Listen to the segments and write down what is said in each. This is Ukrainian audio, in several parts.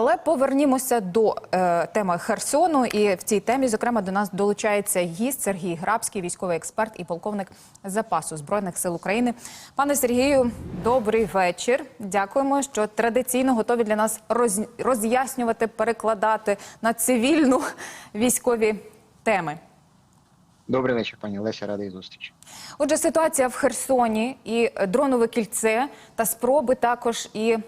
Але повернімося до е, теми Херсону. І в цій темі, зокрема, до нас долучається гість Сергій Грабський, військовий експерт і полковник запасу збройних сил України. Пане Сергію, добрий вечір. Дякуємо, що традиційно готові для нас роз, роз'яснювати, перекладати на цивільну військові теми. Добрий вечір, пані Леся, радий зустрічі. Отже, ситуація в Херсоні і дронове кільце та спроби також і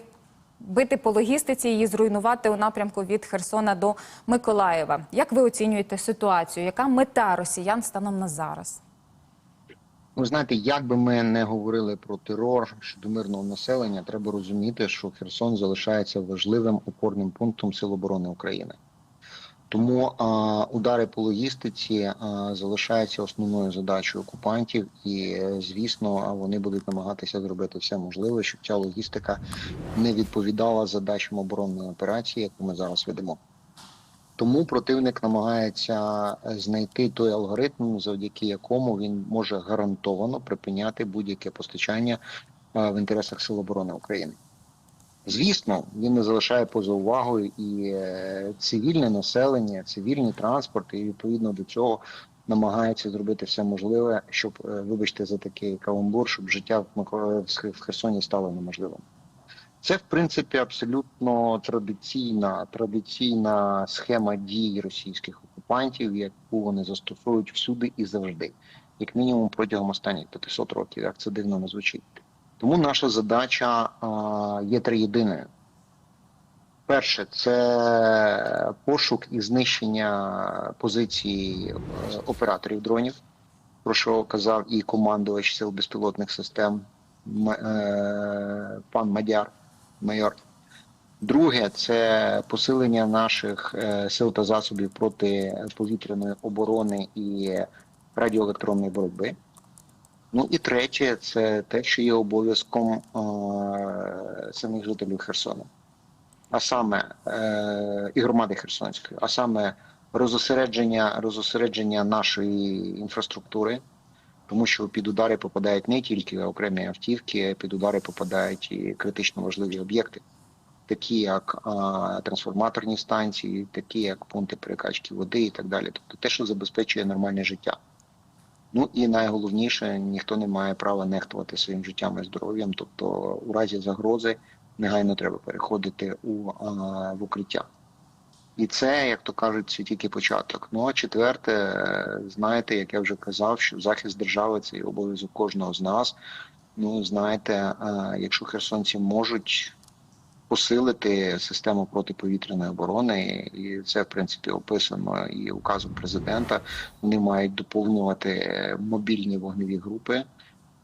бити по логістиці, її зруйнувати у напрямку від Херсона до Миколаєва. Як ви оцінюєте ситуацію? Яка мета росіян станом на зараз? Ви знаєте, як би ми не говорили про терор щодо мирного населення, треба розуміти, що Херсон залишається важливим опорним пунктом Сил оборони України. Тому а, удари по логістиці а, залишаються основною задачою окупантів, і е, звісно, вони будуть намагатися зробити все можливе, щоб ця логістика не відповідала задачам оборонної операції, яку ми зараз ведемо. Тому противник намагається знайти той алгоритм, завдяки якому він може гарантовано припиняти будь-яке постачання в інтересах Сил оборони України. Звісно, він не залишає поза увагою і е, цивільне населення, цивільний транспорт, і відповідно до цього намагається зробити все можливе, щоб, е, вибачте, за такий каламбур, щоб життя в Херсоні стало неможливим. Це, в принципі, абсолютно традиційна традиційна схема дій російських окупантів, яку вони застосовують всюди і завжди, як мінімум протягом останніх 500 років, як це дивно не звучить. Тому наша задача є триєдиною. Перше, це пошук і знищення позицій е, операторів дронів, про що казав і командувач сил безпілотних систем е, пан Мадяр, майор. Друге, це посилення наших е, сил та засобів проти повітряної оборони і радіоелектронної боротьби. Ну і третє, це те, що є обов'язком е, самих жителів Херсона, а саме е, і громади Херсонської, а саме розосередження, розосередження нашої інфраструктури, тому що під удари попадають не тільки окремі автівки, а під удари попадають і критично важливі об'єкти, такі як а, трансформаторні станції, такі як пункти перекачки води і так далі. Тобто те, що забезпечує нормальне життя. Ну і найголовніше, ніхто не має права нехтувати своїм життям і здоров'ям. Тобто, у разі загрози негайно треба переходити у а, в укриття. І це, як то кажуть, це тільки початок. Ну а четверте, знаєте, як я вже казав, що захист держави це обов'язок кожного з нас. Ну, знаєте, якщо херсонці можуть посилити систему протиповітряної оборони, і це в принципі описано і указом президента. Вони мають доповнювати мобільні вогневі групи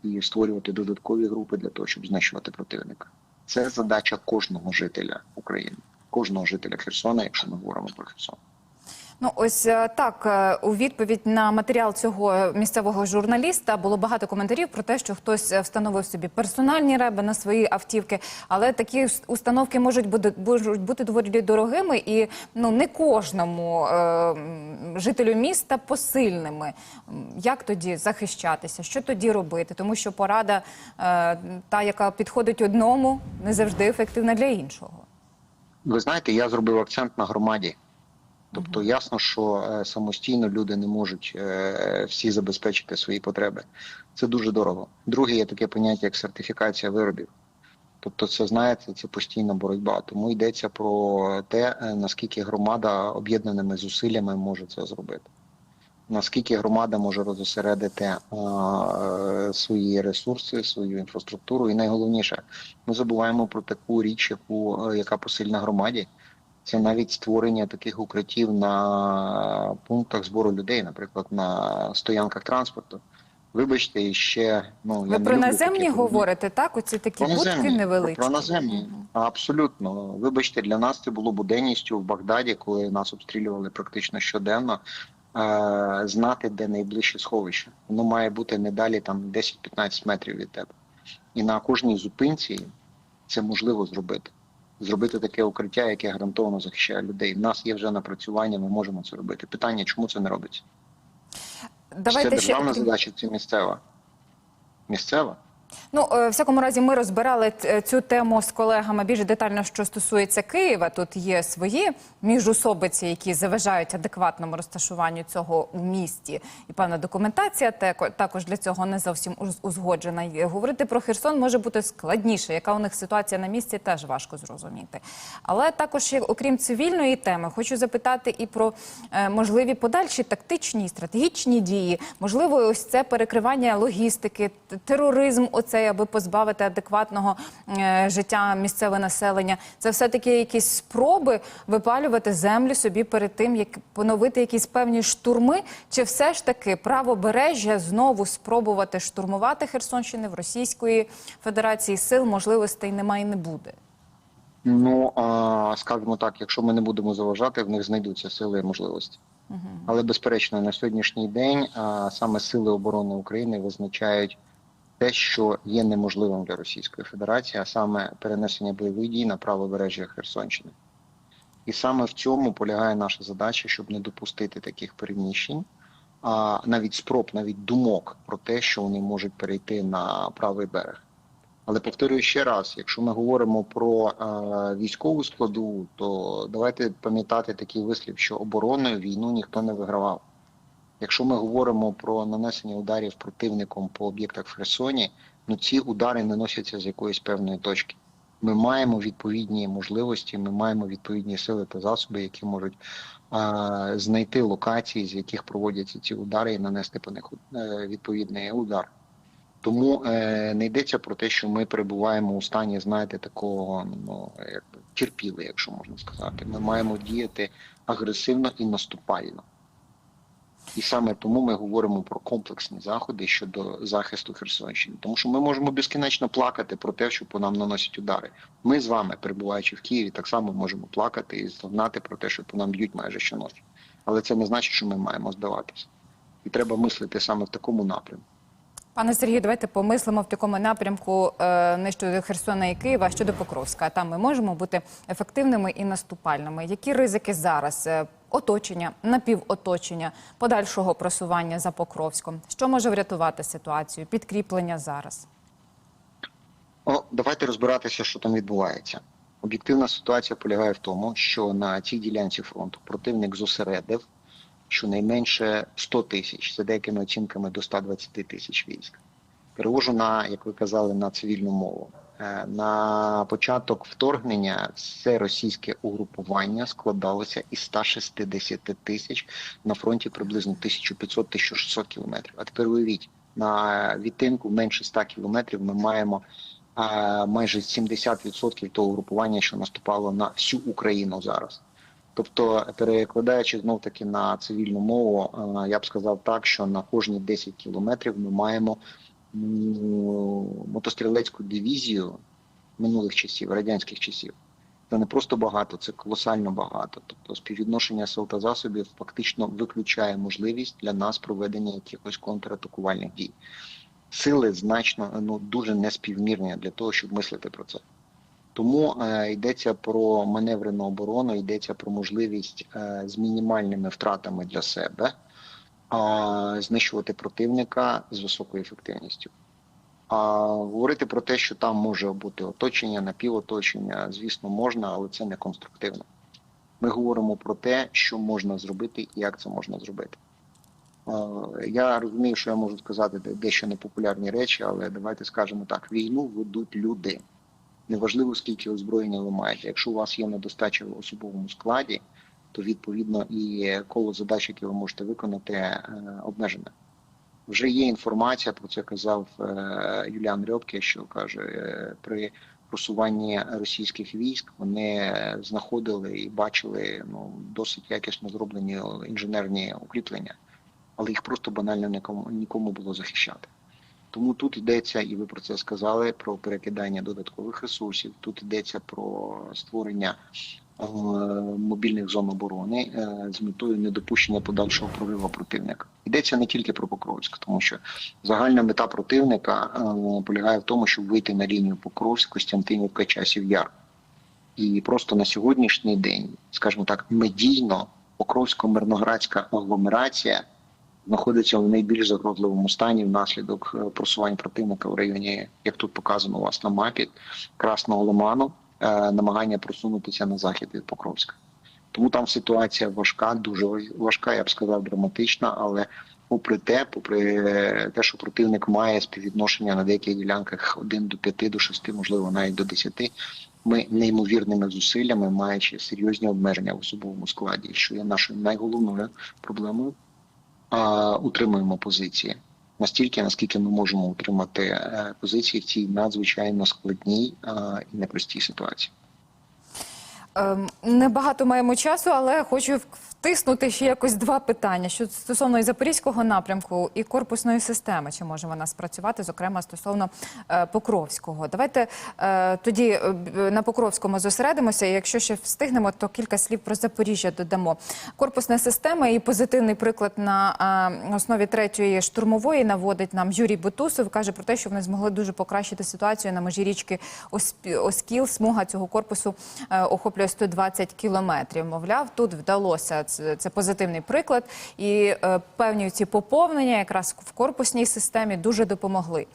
і створювати додаткові групи для того, щоб знищувати противника. Це задача кожного жителя України, кожного жителя Херсона, якщо ми говоримо про Херсон. Ну ось е, так е, у відповідь на матеріал цього місцевого журналіста було багато коментарів про те, що хтось е, встановив собі персональні реби на свої автівки, але такі установки можуть бути можуть бути доволі дорогими і ну не кожному е, жителю міста посильними. Як тоді захищатися? Що тоді робити? Тому що порада, е, та яка підходить одному, не завжди ефективна для іншого. Ви знаєте, я зробив акцент на громаді. Тобто ясно, що е, самостійно люди не можуть е, всі забезпечити свої потреби. Це дуже дорого. Друге є таке поняття, як сертифікація виробів. Тобто, це знаєте, це постійна боротьба. Тому йдеться про те, е, наскільки громада об'єднаними зусиллями може це зробити. Наскільки громада може розосередити е, свої ресурси, свою інфраструктуру, і найголовніше, ми забуваємо про таку річ, яку яка посильна громаді. Це навіть створення таких укриттів на пунктах збору людей, наприклад, на стоянках транспорту. Вибачте, і ще ну Ви я про наземні такі говорите, так? Оці такі Про будки наземні, невеличкі. Про наземні. Абсолютно. Вибачте, для нас це було буденністю в Багдаді, коли нас обстрілювали практично щоденно. е, Знати, де найближче сховище. Воно має бути не далі там 10-15 метрів від тебе. І на кожній зупинці це можливо зробити. Зробити таке укриття, яке гарантовано захищає людей. У нас є вже напрацювання, ми можемо це робити. Питання, чому це не робиться? це державна ще задача, це місцева? Місцева. Ну, е, в всякому разі, ми розбирали цю тему з колегами більш детально, що стосується Києва. Тут є свої міжусобиці, які заважають адекватному розташуванню цього у місті. І певна документація також для цього не зовсім узгоджена. Говорити про Херсон може бути складніше. Яка у них ситуація на місці, теж важко зрозуміти. Але також, окрім цивільної теми, хочу запитати і про е, можливі подальші тактичні і стратегічні дії. Можливо, ось це перекривання логістики, тероризм, оцей, аби позбавити адекватного е, життя місцеве населення. Це все таки якісь спроби випалювати землю собі перед тим, як поновити якісь певні штурми, чи все ж таки правобережжя знову спробувати штурмувати Херсонщини в Російської Федерації сил можливостей немає і не буде. Ну а скажімо так, якщо ми не будемо заважати, в них знайдуться сили і можливості. Але безперечно, на сьогоднішній день а, саме сили оборони України визначають те, що є неможливим для Російської Федерації, а саме перенесення бойових дій на правобережжя Херсонщини. І саме в цьому полягає наша задача, щоб не допустити таких переміщень, а навіть спроб, навіть думок про те, що вони можуть перейти на правий берег. Але повторюю ще раз: якщо ми говоримо про е, військову складову, то давайте пам'ятати такий вислів, що обороною війну ніхто не вигравав. Якщо ми говоримо про нанесення ударів противником по об'єктах в Херсоні, ну ці удари наносяться з якоїсь певної точки. Ми маємо відповідні можливості, ми маємо відповідні сили та засоби, які можуть е, знайти локації, з яких проводяться ці удари, і нанести по них е, відповідний удар. Тому е, не йдеться про те, що ми перебуваємо у стані, знаєте, такого ну якби терпіли, якщо можна сказати. Ми маємо діяти агресивно і наступально. І саме тому ми говоримо про комплексні заходи щодо захисту Херсонщини. Тому що ми можемо безкінечно плакати про те, що по нам наносять удари. Ми з вами, перебуваючи в Києві, так само можемо плакати і знати про те, що по нам б'ють майже щоночі. Але це не значить, що ми маємо здаватися. І треба мислити саме в такому напрямку. Пане Сергію, давайте помислимо в такому напрямку е, не щодо Херсона і Києва, а щодо Покровська. Там ми можемо бути ефективними і наступальними. Які ризики зараз? Е, Оточення, напівоточення, подальшого просування за Покровськом. Що може врятувати ситуацію? Підкріплення зараз. О, давайте розбиратися, що там відбувається. Об'єктивна ситуація полягає в тому, що на цій ділянці фронту противник зосередив щонайменше 100 тисяч, за деякими оцінками до 120 тисяч військ. Перевожу на, як ви казали, на цивільну мову. Е, На початок вторгнення все російське угрупування складалося із 160 тисяч на фронті приблизно 1500-1600 кілометрів. А тепер уявіть, на відтинку менше 100 кілометрів ми маємо майже 70% того угрупування, що наступало на всю Україну зараз. Тобто, перекладаючи знов таки на цивільну мову, я б сказав так, що на кожні 10 кілометрів ми маємо мотострілецьку дивізію минулих часів, радянських часів. Це не просто багато, це колосально багато. Тобто співвідношення сил та засобів фактично виключає можливість для нас проведення якихось контратакувальних дій. Сили значно ну дуже неспівмірні для того, щоб мислити про це. Тому е, йдеться про маневрену оборону, йдеться про можливість е, з мінімальними втратами для себе знищувати противника з високою ефективністю. А говорити про те, що там може бути оточення, напівоточення, звісно, можна, але це не конструктивно. Ми говоримо про те, що можна зробити і як це можна зробити. Я розумію, що я можу сказати де- дещо непопулярні речі, але давайте скажемо так: війну ведуть люди. Неважливо, скільки озброєння ви маєте. Якщо у вас є недостача в особовому складі, то відповідно і коло задач, які ви можете виконати, е, обмежене. Вже є інформація, про це казав е, Юліан Рьобке, що каже, е, при просуванні російських військ вони знаходили і бачили ну, досить якісно зроблені інженерні укріплення, але їх просто банально нікому, нікому було захищати. Тому тут йдеться, і ви про це сказали, про перекидання додаткових ресурсів. Тут йдеться про створення е, мобільних зон оборони е, з метою недопущення подальшого прориву противника. Йдеться не тільки про Покровськ, тому що загальна мета противника е, полягає в тому, щоб вийти на лінію Покровськ, Костянтинівка, Часів Яр. І просто на сьогоднішній день, скажімо так, медійно Покровсько-Мирноградська агломерація знаходиться в найбільш загрозливому стані внаслідок е, просувань противника в районі, як тут показано у вас на мапі, Красного Лиману, е, намагання просунутися на захід від Покровська. Тому там ситуація важка, дуже важка, я б сказав, драматична, але попри те, попри е, те, що противник має співвідношення на деяких ділянках 1 до 5, до 6, можливо, навіть до 10, ми неймовірними зусиллями, маючи серйозні обмеження в особовому складі, що є нашою найголовною проблемою, утримуємо позиції. Настільки, наскільки ми можемо утримати е, позиції в цій надзвичайно складній і непростій ситуації. Ем, Небагато маємо часу, але хочу втиснути ще якось два питання. Що стосовно і запорізького напрямку і корпусної системи, чи може вона спрацювати, зокрема стосовно е, Покровського. Давайте е, тоді е, на Покровському зосередимося. І якщо ще встигнемо, то кілька слів про Запоріжжя додамо. Корпусна система і позитивний приклад на е, основі третьої штурмової наводить нам Юрій Бутусов. каже про те, що вони змогли дуже покращити ситуацію на межі річки Оскіл. Смуга цього корпусу е, охоплює 120 кілометрів. Мовляв, тут вдалося. Це, позитивний приклад. І е, певні ці поповнення якраз в корпусній системі дуже допомогли.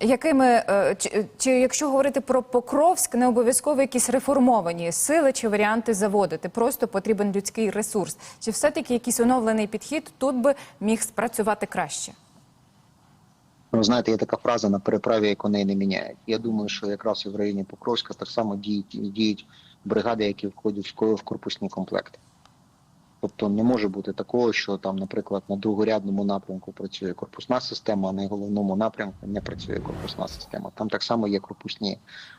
Якими е, чи, чи якщо говорити про Покровськ, не обов'язково якісь реформовані сили чи варіанти заводити, просто потрібен людський ресурс. Чи все-таки якийсь оновлений підхід тут би міг спрацювати краще? Ви знаєте, є така фраза на переправі, як коней не міняють. Я думаю, що якраз і в районі Покровська так само діють, діють бригади, які входять в корпусні комплекти. Тобто не може бути такого, що там, наприклад, на другорядному напрямку працює корпусна система, а на головному напрямку не працює корпусна система. Там так само є корпусні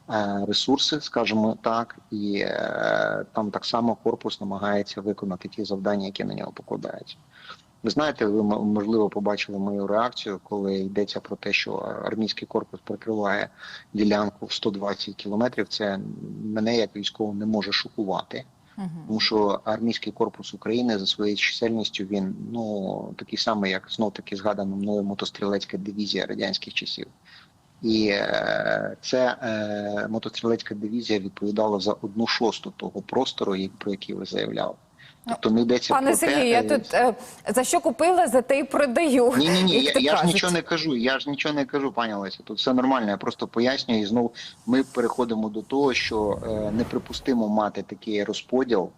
е, ресурси, скажімо так, і е, там так само корпус намагається виконати ті завдання, які на нього покладаються. Ви знаєте, ви можливо побачили мою реакцію, коли йдеться про те, що армійський корпус прикриває ділянку в 120 кілометрів. Це мене як військово не може шокувати. Тому що армійський корпус України за своєю чисельністю він ну такий самий, як знов таки згадана мною мотострілецька дивізія радянських часів. І е, це е, мотострілецька дивізія відповідала за одну шосту того простору, про який ви заявляли. Тобто не йдеться Пане про Сергію, те, я е, тут е, за що купила, за те й продаю. ні, ні, ні, я, я ж нічого не кажу. Я ж нічого не кажу, пані Леся. Тут все нормально. Я просто пояснюю. І знову ми переходимо до того, що е, неприпустимо мати такий розподіл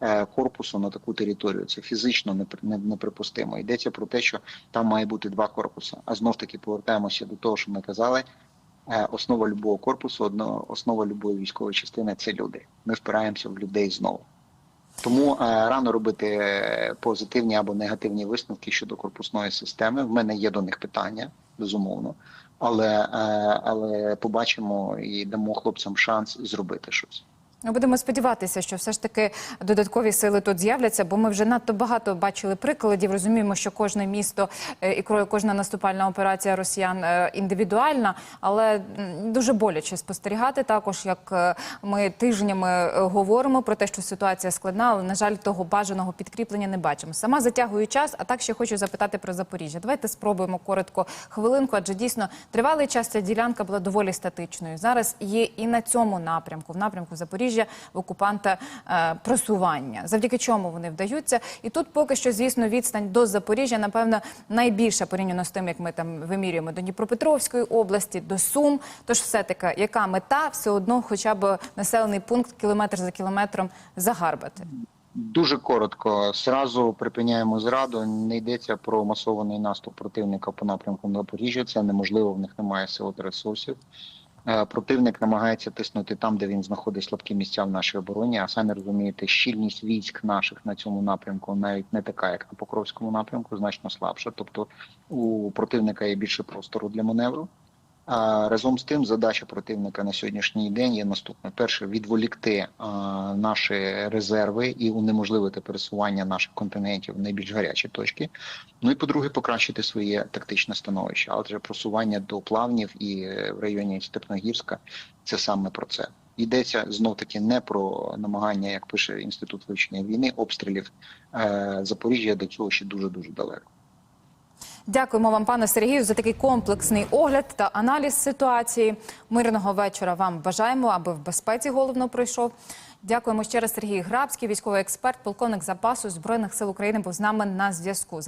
е, корпусу на таку територію. Це фізично непри- не- неприпустимо. Йдеться про те, що там має бути два корпуси. А знов таки повертаємося до того, що ми казали. Е, Основа любого корпусу, одно, основа любої військової частини це люди. Ми впираємося в людей знову. Тому е, рано робити е, позитивні або негативні висновки щодо корпусної системи. В мене є до них питання, безумовно, але, е, але побачимо і дамо хлопцям шанс зробити щось. Будемо сподіватися, що все ж таки додаткові сили тут з'являться, бо ми вже надто багато бачили прикладів. Розуміємо, що кожне місто е, і кожна наступальна операція росіян е, індивідуальна, але дуже боляче спостерігати також, як е, ми тижнями говоримо про те, що ситуація складна, але на жаль, того бажаного підкріплення не бачимо. Сама затягую час, а так ще хочу запитати про Запоріжжя. Давайте спробуємо коротко хвилинку, адже дійсно тривалий час ця ділянка була доволі статичною. Зараз є і на цьому напрямку, в напрямку Запоріжжя, в окупанта е, просування, завдяки чому вони вдаються. І тут поки що, звісно, відстань до Запоріжжя, напевно, найбільша порівняно з тим, як ми там вимірюємо до Дніпропетровської області, до Сум. Тож, все таки, яка мета все одно, хоча б населений пункт кілометр за кілометром загарбати. Дуже коротко. Зразу припиняємо зраду. Не йдеться про масований наступ противника по напрямку на Запоріжжя. Це неможливо, в них немає сил та ресурсів. Е, Противник намагається тиснути там, де він знаходить слабкі місця в нашій обороні. А самі розумієте, щільність військ наших на цьому напрямку навіть не така, як на Покровському напрямку, значно слабша. Тобто у противника є більше простору для маневру. А разом з тим, задача противника на сьогоднішній день є наступна: перше відволікти а, наші резерви і унеможливити пересування наших континентів в найбільш гарячі точки. Ну і по-друге, покращити своє тактичне становище. Адже просування до плавнів і е, в районі Степногірська це саме про це. Йдеться знов таки не про намагання, як пише інститут вивчення війни, обстрілів е, Запоріжжя до цього ще дуже дуже далеко. Дякуємо вам, пане Сергію, за такий комплексний огляд та аналіз ситуації. Мирного вечора вам бажаємо, аби в безпеці головно пройшов. Дякуємо ще раз Сергій Грабський, військовий експерт, полковник запасу збройних сил України, був з нами на зв'язку.